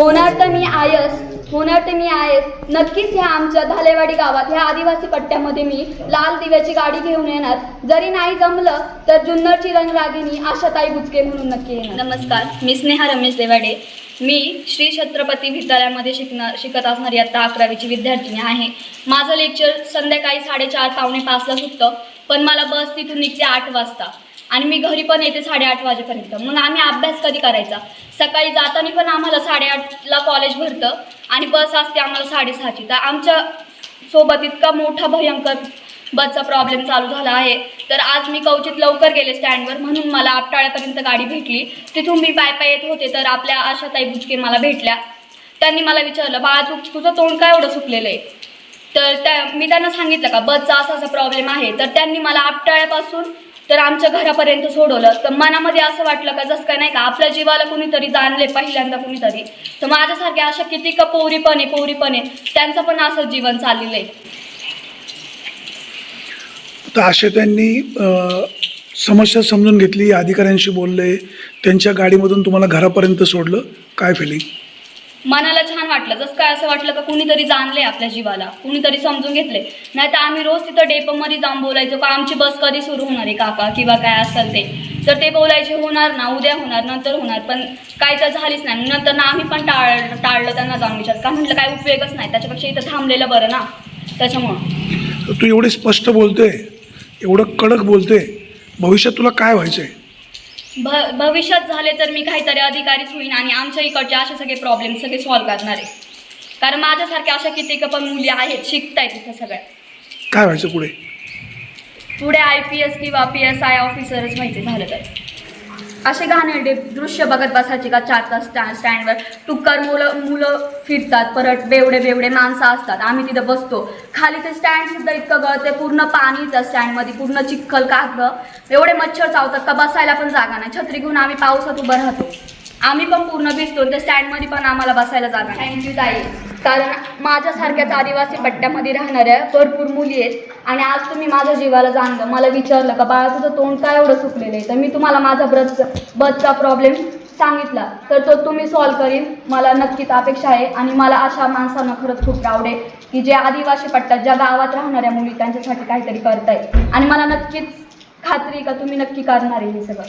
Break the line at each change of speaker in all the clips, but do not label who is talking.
होणार तर मी आयस होणार तर मी आयस. नक्कीच ह्या आमच्या धालेवाडी गावात ह्या आदिवासी पट्ट्यामध्ये मी लाल दिव्याची गाडी घेऊन येणार. जरी नाही जमलं तर जुन्नरची रणरागिणी आशाताई बुचके म्हणून नक्की येणार.
नमस्कार मी स्नेहा रमेश देवाडे. मी श्री छत्रपती विद्यालयामध्ये शिकणार शिकत असणारी आत्ता अकरावीची विद्यार्थिनी आहे. माझं लेक्चर संध्याकाळी साडेचार पावणे पाचला सुटतं पण मला बस तिथून निघते आठ वाजता. आणि मी घरी पण येते साडेआठ वाजेपर्यंत. मग आम्ही अभ्यास कधी करायचा? सकाळी जाताना पण आम्हाला साडेआठला कॉलेज भरतं आणि बस असते आम्हाला साडेसहाची. तर आमच्यासोबत इतका मोठा भयंकर बसचा प्रॉब्लेम चालू झाला आहे. तर आज मी कवचित लवकर गेले स्टँडवर म्हणून मला आपटाळ्यापर्यंत गाडी भेटली. तिथून मी पाय पाय येत होते तर आपल्या आशाताई बुचके मला भेटल्या. त्यांनी मला विचारलं बाळा तू तुझं तोंड काय एवढं सुकलेलं आहे तर त्या मी त्यांना सांगितलं का बसचा असा असा प्रॉब्लेम आहे. तर त्यांनी मला आपटाळ्यापासून तर आमच्या घरापर्यंत सोडवलं. तर मनामध्ये असं वाटलं का जसं काय नाही का आपल्या जीवाला कुणीतरी जाणले पहिल्यांदा कुणीतरी. तर माझ्यासारख्या अशा किती का पोरीपणे आहे त्यांचं पण असं जीवन चाललेलं आहे.
तर असे त्यांनी समस्या समजून घेतली अधिकाऱ्यांशी बोलले त्यांच्या गाडीमधून तुम्हाला घरापर्यंत सोडलं. काय फिलिंग
मनाला छान वाटलं. जसं काय असं वाटलं का कुणीतरी जाणले आपल्या जीवाला. कुणीतरी समजून घेतले नाही तर आम्ही रोज तिथं डेपोमध्ये जाऊन बोलायचो का आमची बस कधी सुरू होणार आहे काका किंवा काय असेल ते. तर ते बोलायचे होणार ना उद्या होणार नंतर होणार. पण काय तर झालीच नाही. नंतर ना आम्ही पण टाळ टाळलं त्यांना जाऊन विचार. का म्हटलं काय उपयोगच नाही. त्याच्यापेक्षा इथं थांबलेलं बरं ना. त्याच्यामुळं.
तू एवढे स्पष्ट बोलतोय. एवढं कडक बोलतोय. भविष्यात तुला काय व्हायचं आहे
भ भविष्यात झाले तर मी काहीतरी अधिकारीच होईन आणि आमच्या इकडचे असे सगळे प्रॉब्लेम सगळे सॉल्व्ह करणार आहे. कारण माझ्यासारख्या अशा किती पण मुली आहेत शिकतायत इथं सगळ्या.
काय व्हायचं पुढे?
पुढे आय पी एस किंवा पी एस आय ऑफिसरच व्हायचे झालं तर. असे घाणेरडे दृश्य बघत बसायचे का? चार तास स्टँड स्टँडवर टुक्कर मुलं मुलं फिरतात परत बेवडे बेवडे माणसं असतात. आम्ही तिथं बसतो. खाली ते स्टँडसुद्धा इतकं गळते पूर्ण पाणी त्या स्टँडमध्ये पूर्ण चिखल कागद. एवढे मच्छर चावतात का? बसायला पण जागा नाही. छत्री घेऊन आम्ही पावसात उभं राहतो. आम्ही पण पूर्ण भिजतो त्या स्टँडमध्ये पण आम्हाला बसायला जागा थँक्यू ताई. कारण माझ्यासारख्याच आदिवासी पट्ट्यामध्ये राहणाऱ्या भरपूर मुली आहेत. आणि आज तुम्ही माझ्या जीवाला जाणलं मला विचारलं का बाळा तुझं तोंड काय एवढं सुकलेलं आहे? तर मी तुम्हाला माझा ब्रथचा बसचा प्रॉब्लेम सांगितला. तर तो तुम्ही सॉल्व करीन. मला नक्कीच अपेक्षा आहे आणि मला अशा माणसांना खरंच खूप प्राऊड आहे की जे आदिवासी पट्ट्यात ज्या गावात राहणाऱ्या मुली त्यांच्यासाठी काहीतरी करताय आणि मला नक्कीच खात्री का तुम्ही नक्की करणार आहे हे सगळं?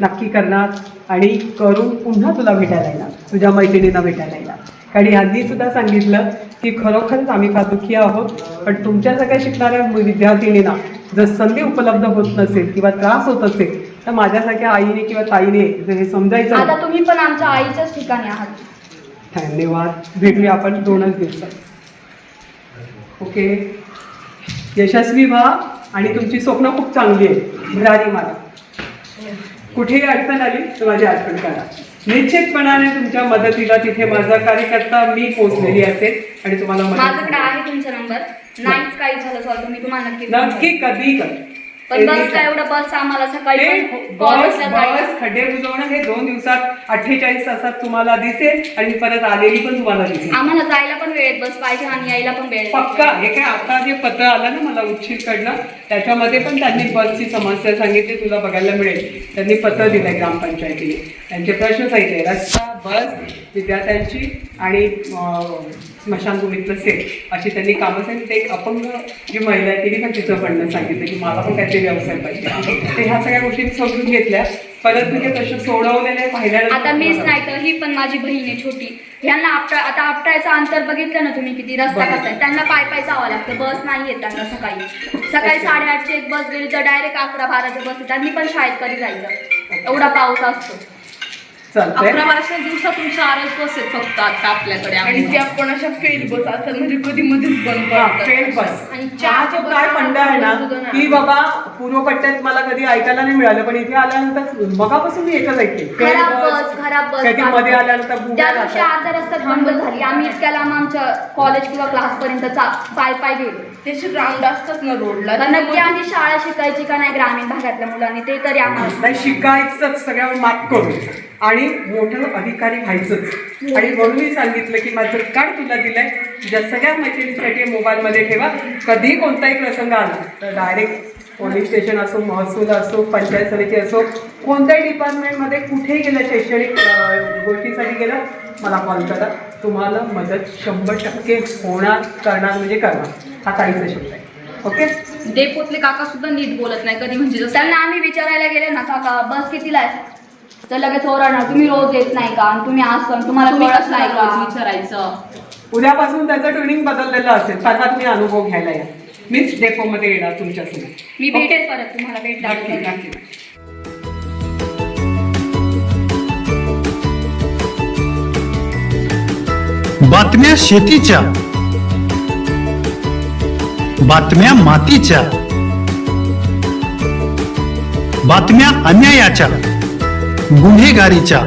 नक्की करणार. आणि करून पुन्हा तुला भेटायला येणार. तुझ्या मैत्रिणींना भेटायला येणार. कारण ह्यांनी सुद्धा सांगितलं की खरोखरच आम्ही फार दुःखी आहोत पण तुमच्या सगळ्या शिकणाऱ्या विद्यार्थिनींना जर संधी उपलब्ध होत नसेल किंवा त्रास होत असेल तर माझ्यासारख्या आईने किंवा ताईने जर हे समजायचं
आता तुम्ही पण आमच्या आईच्याच ठिकाणी आहात.
धन्यवाद. भेटूया आपण दोनच दिवसात. ओके? यशस्वी व्हा आणि तुमची स्वप्न खूप चांगली आहे राणी मला. कुठेही अडचण आली तर माझी आठवण करा. निश्चितपणाने तुमच्या मदतीला तिथे माझा कार्यकर्ता मी पोहोचलेली असेल आणि तुम्हाला
माझ्याकडे. आहे तुमचा नंबर. नाहीच काही झालं सॉल्व मी तुम्हाला नक्की
नक्की कधी कर
पण बस काय एवढं बस आम्हाला सकाळी
बस. बस खड्डे बुजवणं हे दोन दिवसात अठ्ठेचाळीस तासात तुम्हाला दिसेल आणि परत आलेली पण तुम्हाला दिसेल.
आम्हाला जायला पण वेळेत बस पाहिजे आणि यायला पण वेळ
पक्का. हे काय आता जे पत्र आलं ना मला उच्चीकडनं त्याच्यामध्ये पण त्यांनी बसची समस्या सांगितली तुला बघायला मिळेल. त्यांनी पत्र दिलंय ग्रामपंचायतीने. त्यांचे प्रश्न सांगितले रस्ता बस विद्यार्थ्यांची आणि अं, स्मशानभूमीतलं सेट अशी त्यांनी कामं सांगितली एक अपंग जी महिला आहे तिने पण तिचं म्हणणं सांगितलं की मला पण काहीतरी व्यवसाय पाहिजे. तर ह्या सगळ्या गोष्टी समजून घेतल्या. परत तुझे प्रश्न सोडवलेले पाहिल्यानंतर
आता मीच नाही तर ही पण माझी बहीण आहे छोटी. ह्यांना आपटा आता आपटायचं अंतर बघितलं ना तुम्ही किती? रस्ता. कसा आहे? त्यांना पाय पाय जावं लागतं. बस नाही येत त्यांना सकाळी. सकाळी साडेआठची एक बस गेली तर डायरेक्ट अकरा बाराच्या बस. त्यांनी पण शाळेत कधी जायचं? एवढा पाऊस असतो.
चालतंय.
अकरा फक्त आता आपल्याकडे
आणि त्या पण अशा फेल बस असतात म्हणजे कधी मध्येच बंद पडतात.
फेल बस
आणि
चहाचे काय फंड आहे ना की बाबा पूर्व पट्ट्यात मला कधी ऐकायला नाही मिळालं पण इथे आल्यानंतर मगापासून मी एकच ऐकते.
खराब बस खराब बस
कधी मध्ये आल्यानंतर
त्या दिवशी. अर्ध्या रस्त्यात बंद झाली आम्ही इतक्या लांब आमच्या कॉलेज किंवा क्लास पर्यंत पाय पाय गेलो
त्याचे ग्राउंड असतात ना रोडला
तर नक्की आम्ही शाळा शिकायची का नाही ग्रामीण भागातल्या मुलांनी ते तरी आम्हाला
नाही शिकायचंच सगळ्यावर मात करून आणि मोठं अधिकारी व्हायचंच आणि म्हणून मी सांगितलं की माझं कार्ड तुला दिलंय. तुझ्या सगळ्या मैत्रिणींसाठी मोबाईलमध्ये ठेवा. कधी कोणताही प्रसंग आला तर डायरेक्ट पोलीस स्टेशन असो महसूल असो पंचायत समिती असो कोणत्याही डिपार्टमेंटमध्ये कुठेही गेलं शैक्षणिक गोष्टीसाठी गेलं मला कॉल करा. तुम्हाला मदत शंभर टक्के होणार करणार म्हणजे करणार. हा ताईचा शब्द आहे. ओके?
डेपोतले काका सुद्धा नीट बोलत नाही. कधी म्हणजे जसं
त्यांना आम्ही विचारायला गेले ना काका बस कितीला आहे? तर लगेच ओरडणार तुम्ही रोज येत नाही का? आणि तुम्ही असं तुम्हाला
तुम्ही
कळत
कसं
नाही
रोज
का
विचारायचं?
उद्यापासून त्याचं ट्युनिंग बदललेलं असेल त्याच्यात मी अनुभव घ्यायला या. मीच डेपोमध्ये येणार तुमच्यासोबत.
मी भेटेल परत तुम्हाला भेट
नक्की नक्की.
बातम्या शेतीच्या बातम्या मातीच्या बातम्या अन्यायाच्या गुन्हेगारीच्या.